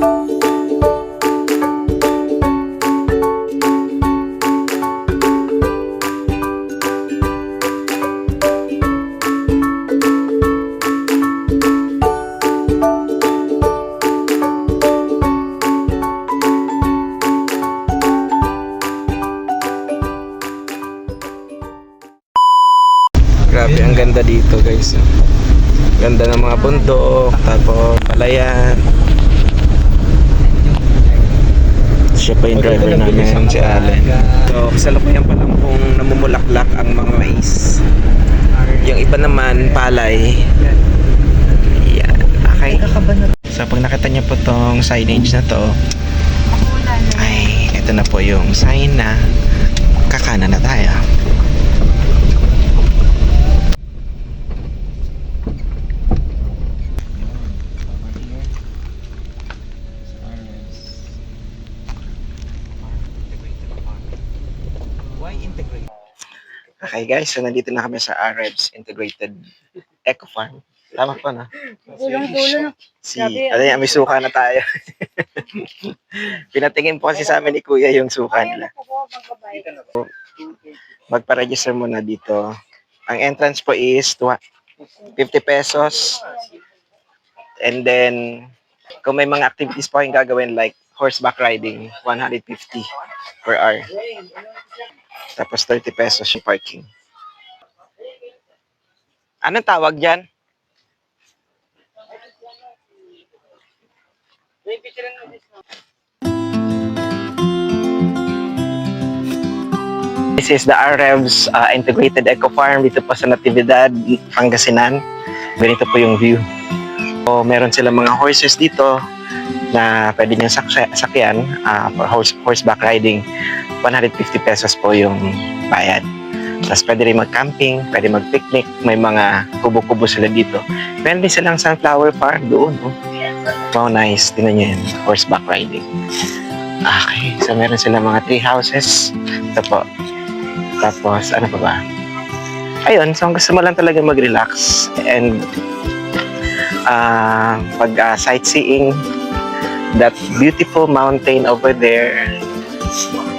Grabe, ang ganda dito guys. Ganda ng mga bundok, tapos palayan. Siya pa yung driver namin, si Allen. So, kasalukuyan pa lang pong namumulaklak ang mga mais. Yung iba naman, palay. Yan, okay. So, pag nakita niyo po tong signage na to, ay, ito na po yung sign na kakana na tayo. Okay guys, so nandito na kami sa Arabs Integrated Eco Farm. Tama pa na. Si, Grabe, ano yan, may suka na tayo. Pinatingin po kasi sa amin ni Kuya yung suka nila. Magpa-register muna dito. Ang entrance po is twa- 50 pesos. And then, kung may mga activities po kayong gagawin like horseback riding, 150 per hour. Tapos 30 pesos yung parking. Anong tawag dyan? This is the Arabs uh, Integrated Eco Farm dito po sa Natividad, Pangasinan. Ganito po yung view. So, meron silang mga horses dito na pwede sak- sakyan uh, for horse, horseback riding. 150 pesos po yung bayad. Tapos pwede rin mag-camping, pwede mag-picnic, may mga kubo-kubo sila dito. Meron din silang sunflower farm doon. Oh. Wow, nice. Tingnan niyo yun, horseback riding. Okay, so meron silang mga tree houses. Ito po. Tapos, ano pa ba? Ayun, so gusto mo lang talaga mag-relax and uh, pag uh, sightseeing that beautiful mountain over there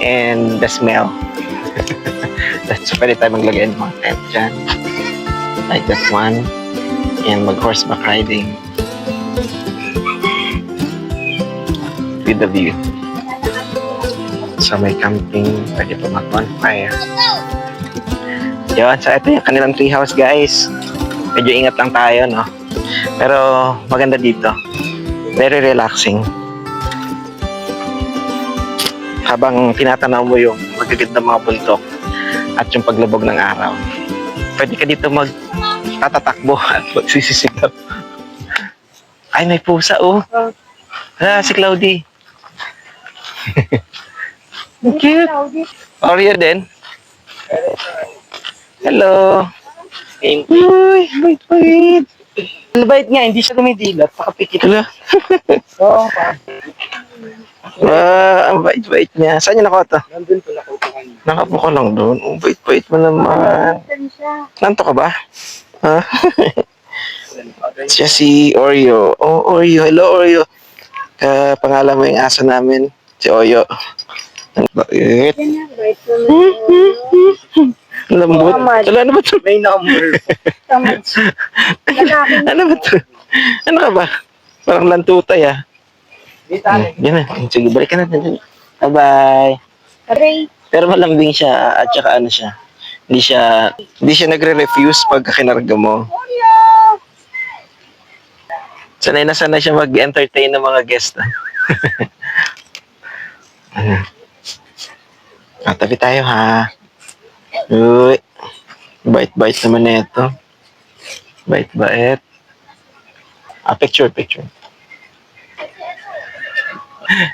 and the smell. That's pwede tayo maglagay ng mga tent dyan. Like that one. And mag-horseback riding. With the view. So may camping, pwede pa mag-bonfire. Yun, so ito yung kanilang treehouse guys. Medyo ingat lang tayo, no? Pero maganda dito. Very relaxing. Habang tinatanaw mo yung magagandang mga bundok at yung paglabog ng araw. Pwede ka dito mag tatatakbo at magsisisigaw. Ay, may pusa, oh. Ah, si Cloudy. Cute. Oreo din. Hello. Uy, bait bait. Ang bait nga, hindi siya dumidilat. Pakapikit. Hello. Oo, Ah, ang bait bait niya. Saan niya nakuha to? nandun po nakukuhan niya. Nakapo ka lang doon. Ang bait bait mo naman. Nanto ka ba? Ha? Siya si Oreo. Oh, Oreo. Hello, Oreo. Ka pangalan mo yung aso namin. Si Oyo. Ang bait. Ang Lambot. Wala, ano ba to? May number. ano ba to? Ano ka ba? Parang lantutay ah. Tayo. Yan na. Sige, balik ka na. Bye-bye. Aray. Pero malambing siya at saka ano siya. Hindi siya hindi siya nagre-refuse pag kinarga mo. Sanay na sanay siya mag-entertain ng mga guest. ano? Ah, tabi tayo ha. Uy. Bait-bait naman na ito. Bait-bait. Ah, picture, picture.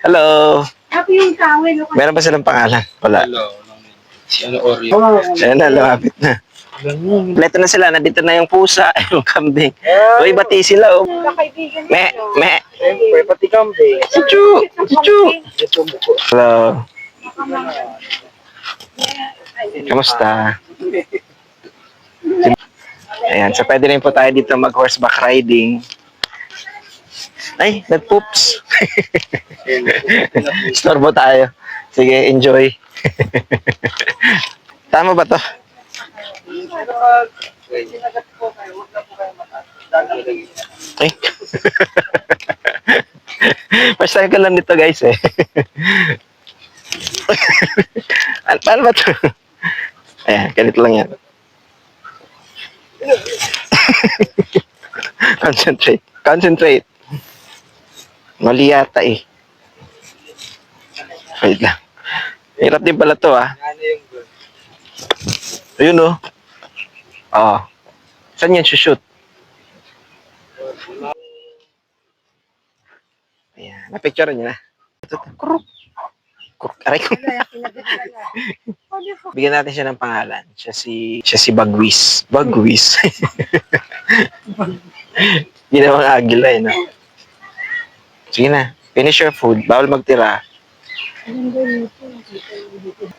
Hello. Happy yung tawel. Meron ba silang pangalan? Wala. Hello. Si ano Oreo. Ayan na, lumapit na. Kompleto na sila. Nandito na yung pusa, yung kambing. Uy, bati sila, oh. Me, me. Siyempre, pati kambing. Si Chu, si Chu. Hello. Kamusta? Ayan, so pwede rin po tayo dito mag horseback riding. Ay, nag-poops. Storbo tayo. Sige, enjoy. Tama ba to? Ay. Time ko lang nito guys eh. Ano, paano ba to? Ayan, ganito lang yan. Concentrate. Concentrate. Mali yata eh. Wait lang. Hirap din pala to ah. Ayun oh. Oo. Saan yan shoot? Ayan. Napicture niyo na. Ito. Kuruk. Kuruk. Aray ko. Bigyan natin siya ng pangalan. Siya si siya si Bagwis. Bagwis. Ginawang agila eh, no? Sige na. Finish your food. Bawal magtira.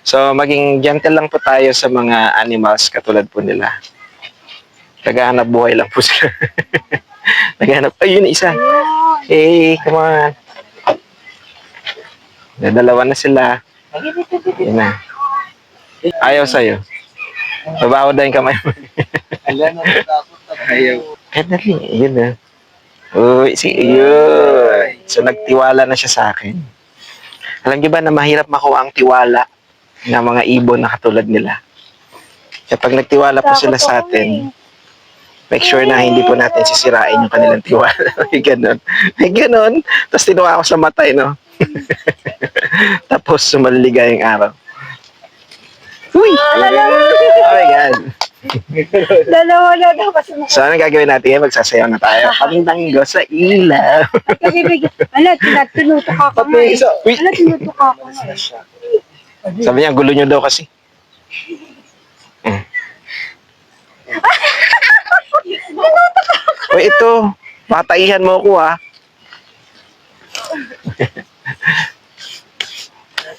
So, maging gentle lang po tayo sa mga animals katulad po nila. Naghahanap buhay lang po sila. Naghahanap. Ayun, isa. Hey, come on. Dadalawa na sila. Yun na. Ayaw sa'yo. Babaho daw yung kamay mo. Na na Ayaw. Kahit dali. Yun na. Uy, si, yun. So, nagtiwala na siya sa akin. Alam niyo ba na mahirap makuha ang tiwala ng mga ibon na katulad nila? Kaya pag nagtiwala po sila sa atin, make sure na hindi po natin sisirain yung kanilang tiwala. May ganon. May ganon. Tapos tinuha ako sa matay, no? Tapos sumaligay yung araw. Uy! Oh my God. Dalawa na daw kasi So, anong gagawin natin ngayon? Magsasayaw na tayo. Kaming tanggo sa ilaw. nakakibigyan. Ala, tina- tinutok ako nga eh. Uy! Ala, tinutok ako nga eh. Sabi niya, gulo nyo daw kasi. Mm. Uy, ito. Pataihan mo ako, ha?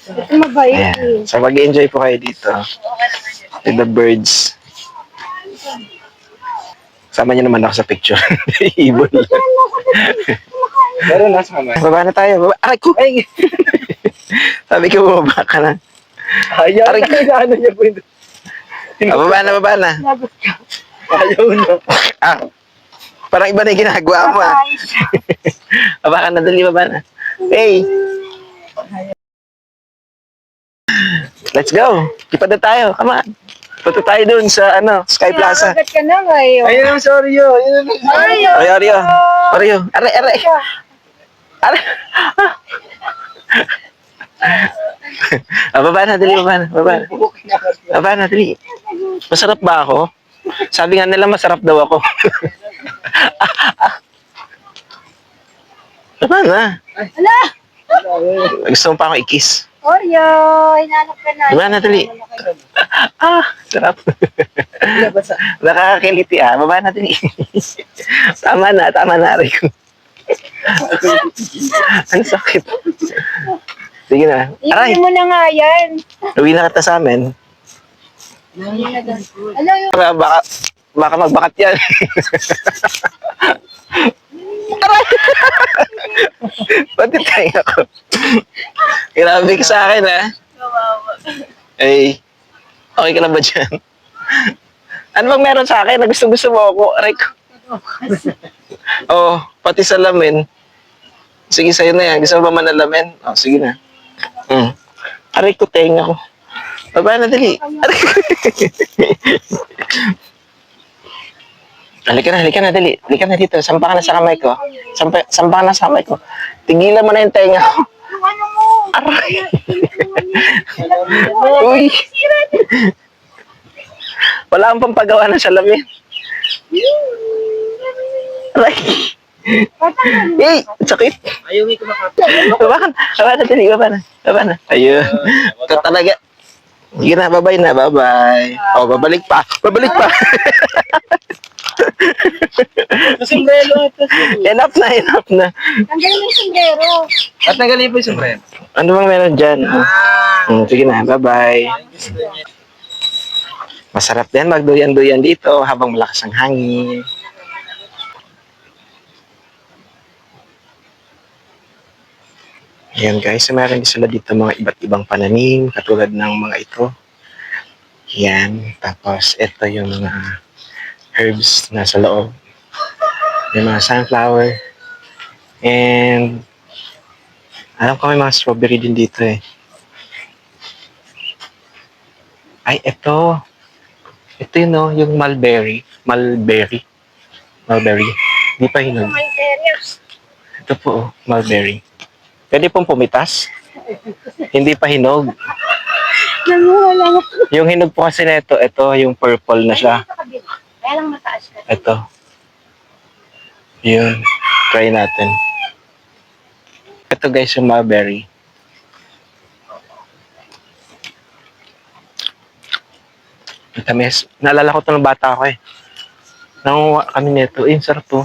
Ito mabait eh. Ayan. So, mag-enjoy po kayo dito. With the birds. Sama niyo naman ako sa picture. Ibon lang. Pero nasa kamay. Baba na tayo. Baba. Aray ko! Ay! Sabi ko, baba ka na. Ayaw Aray. na ano niya po yun. Ah, baba na, baba na. Lagot ka. Ayaw na. Ah, parang iba na yung ginagawa mo, ah. Baba ka na, dali, baba na. Hey! Let's go! Ipad na tayo, come on. Punta tayo dun sa, ano, Sky Plaza. Lagot ka na ngayon. Ayun ang sorry yun. Ayun ang Ay, aray. Aray, aray, aray. Aray. Ah, baba na, dali, baba na, baba na. Baba na, dali. Masarap ba ako? Sabi nga nila masarap daw ako. baba na. Ala! Gusto mo pa ako i-kiss. Oreo, hinanap ka na. Baba na, dali. Ah, sarap. Nakakakiliti ah. Baba na, dali. tama na, tama na, aray ko. Ang sakit. Sige na. Aray, Iwan mo na nga yan. uwi na kita sa amin. Ala, yung Baka, baka, baka magbakat yan. Aray! Pati tayo ako. Grabe ka sa akin, ha? Ay, okay ka na ba dyan? Ano bang meron sa akin na gusto-gusto mo ako? Aray ko. Oo, oh, pati sa lamin. Sige, sa'yo na yan. Gusto mo ba manalamin? Oh, sige na. Hmm. Aray ko, tenga ko. Baba na, dali. Aray ko. Halika na, halika na, dali. Halika na dito. Sampa ka na sa kamay ko. Sampa, sampa ka na sa kamay ko. Tigilan mo na yung tenga ko. ano mo. Aray. Uy. Wala kang pampagawa ng salamin. Aray. Hey, sakit. Ayaw may kumakapit. Baba ka na. Baba na, dali. Baba na. Baba na. Ayun. Ito talaga. Sige na, bye-bye na. Bye-bye. Oh, babalik pa. Babalik pa. Sombrero ito. enough na, enough na. Ang galing ng sombrero. At nagalip po yung sombrero. Ano bang meron dyan? Hmm, sige na, bye-bye. Masarap din magduyan-duyan dito habang malakas ang hangin. Ayan guys, so meron din sila dito mga iba't ibang pananim, katulad ng mga ito. Yan. Tapos, ito yung mga herbs na sa loob. May mga sunflower. And, alam ko may mga strawberry din dito eh. Ay, ito. Ito yun oh, yung mulberry. Mulberry. Mulberry. Di pa hinog. Ito po, oh, mulberry. Pwede pong pumitas. Hindi pa hinog. Yung hinog po kasi nito, ito yung purple na siya. Sa kabila. Kaya lang mataas ka. Ito. Yun. Try natin. Ito guys, yung mulberry. Matamis. Naalala ko ito ng bata ako eh. Nanguha kami nito. Eh, sarap to.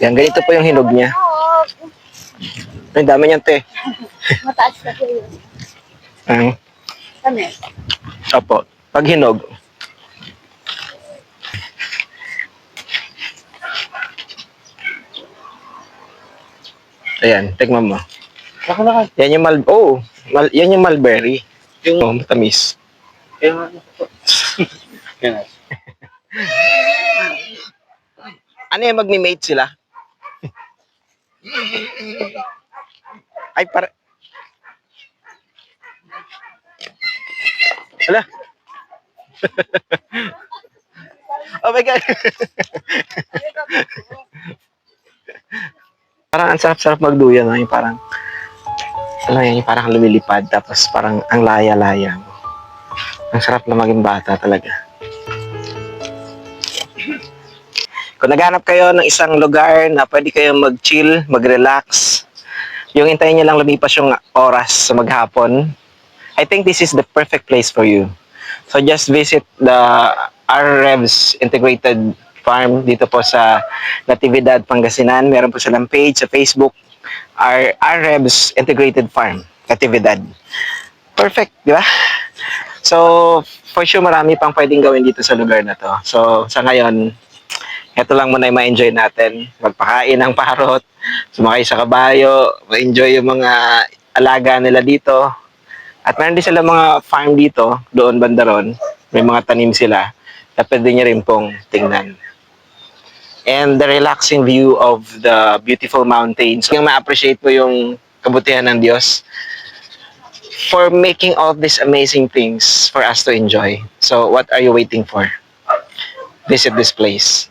Yan, ganito po yung hinog niya. Ang dami niyan, te. Mataas ka po yun. Ang, Kami. Opo. Pag hinog, Ayan, tignan mo. Ako na ka. Yan yung mal... Oh, mal, yan yung mulberry. Yung oh, matamis. Nga. Kaya nga. Ano yung magmi-mate sila? Ay, para... Ala. oh my God. parang ang sarap-sarap magduyan, no? Yung parang, alam yan, yung parang lumilipad, tapos parang ang laya-laya. Ang sarap na maging bata talaga. Kung naghanap kayo ng isang lugar na pwede kayong mag-chill, mag-relax, yung hintayin nyo lang lumipas yung oras sa maghapon, I think this is the perfect place for you. So just visit the RREVs Integrated Farm dito po sa Natividad, Pangasinan. Meron po silang page sa Facebook, R RREVs Integrated Farm, Natividad. Perfect, di ba? So, for sure marami pang pwedeng gawin dito sa lugar na to. So, sa ngayon, ito lang muna yung ma-enjoy natin. Magpakain ng parot, sumakay sa kabayo, ma-enjoy yung mga alaga nila dito. At meron din sila mga farm dito, doon banda ron. May mga tanim sila na pwede nyo rin pong tingnan. And the relaxing view of the beautiful mountains. Yung ma-appreciate mo yung kabutihan ng Diyos for making all these amazing things for us to enjoy. So what are you waiting for? Visit this place.